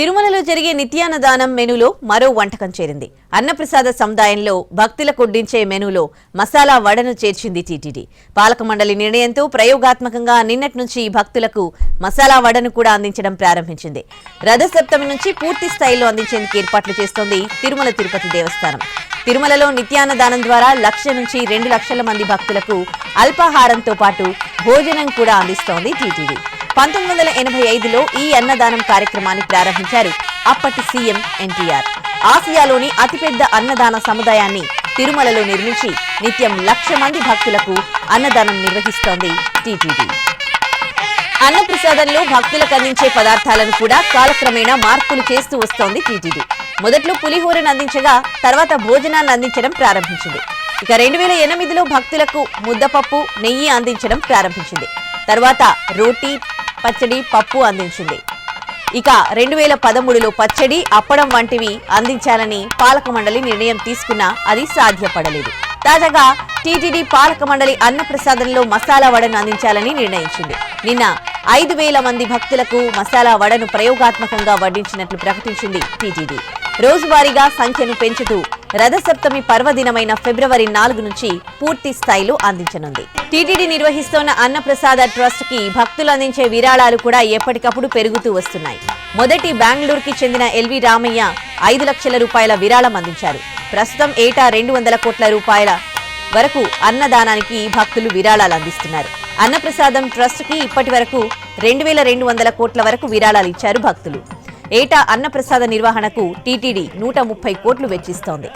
తిరుమలలో జరిగే నిత్యాన్నదానం మెనూలో మరో వంటకం చేరింది. అన్నప్రసాద సముదాయంలో భక్తుల కొడ్డించే మెనూలో మసాలా వడను చేర్చింది టీటీడీ. పాలక మండలి నిర్ణయంతో ప్రయోగాత్మకంగా నిన్నటి నుంచి భక్తులకు మసాలా వడను కూడా అందించడం ప్రారంభించింది. రథసప్తమి నుంచి పూర్తి స్థాయిలో అందించేందుకు ఏర్పాట్లు చేస్తోంది తిరుమల తిరుపతి దేవస్థానం. తిరుమలలో నిత్యాన్నదానం ద్వారా లక్ష నుంచి రెండు లక్షల మంది భక్తులకు అల్పాహారంతో పాటు భోజనం కూడా అందిస్తోంది టీటీడీ. పంతొమ్మిది వందల ఎనభై ఐదులో ఈ అన్నదానం కార్యక్రమాన్ని ప్రారంభించారు. అప్పటి సీఎం ఎన్టీఆర్. ఆసియాలోని అతిపెద్ద అన్నదాన సముదాయాన్ని తిరుమలలో నిర్మించి నిత్యం లక్ష మంది భక్తులకు అన్నదానం నిర్వహిస్తోంది టీటీడీ. అన్నప్రసాదంలో భక్తులకు అందించే పదార్థాలను కూడా కాలక్రమేణా మార్పులు చేస్తూ వస్తోంది టీటీడీ. మొదట్లో పులిహోరను అందించగా తర్వాత భోజనాన్ని అందించడం ప్రారంభించింది. ఇక రెండు వేల ఎనిమిదిలో భక్తులకు ముద్దపప్పు నెయ్యి అందించడం ప్రారంభించింది. తర్వాత రోటీ పచ్చడి పప్పు అందించింది. ఇక రెండు వేల పదమూడులో పచ్చడి అప్పడం వంటివి అందించాలని పాలక మండలి నిర్ణయం తీసుకున్నా అది సాధ్యపడలేదు. తాజాగా టీటీడీ పాలక మండలి అన్నప్రసాదంలో మసాలా వడను అందించాలని నిర్ణయించింది. నిన్న ఐదు వేల మంది భక్తులకు మసాలా వడను ప్రయోగాత్మకంగా వడ్డించినట్లు ప్రకటించింది టీటీడీ రోజువారీగా సంఖ్యను పెంచుతూ రథసప్తమి పర్వదినమైన ఫిబ్రవరి నాలుగు నుంచి పూర్తి స్థాయిలో అందించనుంది. టీటీడీ నిర్వహిస్తోన్న అన్నప్రసాద ట్రస్ట్కి భక్తులు అందించే విరాళాలు కూడా ఎప్పటికప్పుడు పెరుగుతూ వస్తున్నాయి. మొదటి బెంగళూరుకి చెందిన ఎల్వి రామయ్య ఐదు లక్షల రూపాయల విరాళం అందించారు. ప్రస్తుతం ఏటా రెండు వందల కోట్ల రూపాయల వరకు అన్నదానానికి భక్తులు విరాళాలు అందిస్తున్నారు. అన్నప్రసాదం ట్రస్ట్కి ఇప్పటి వరకు రెండు వేల రెండు వందల కోట్ల వరకు విరాళాలు ఇచ్చారు భక్తులు. ఏటా అన్నప్రసాద నిర్వహణకు టీటీడీ నూట ముప్పై కోట్లు వెచ్చిస్తోంది.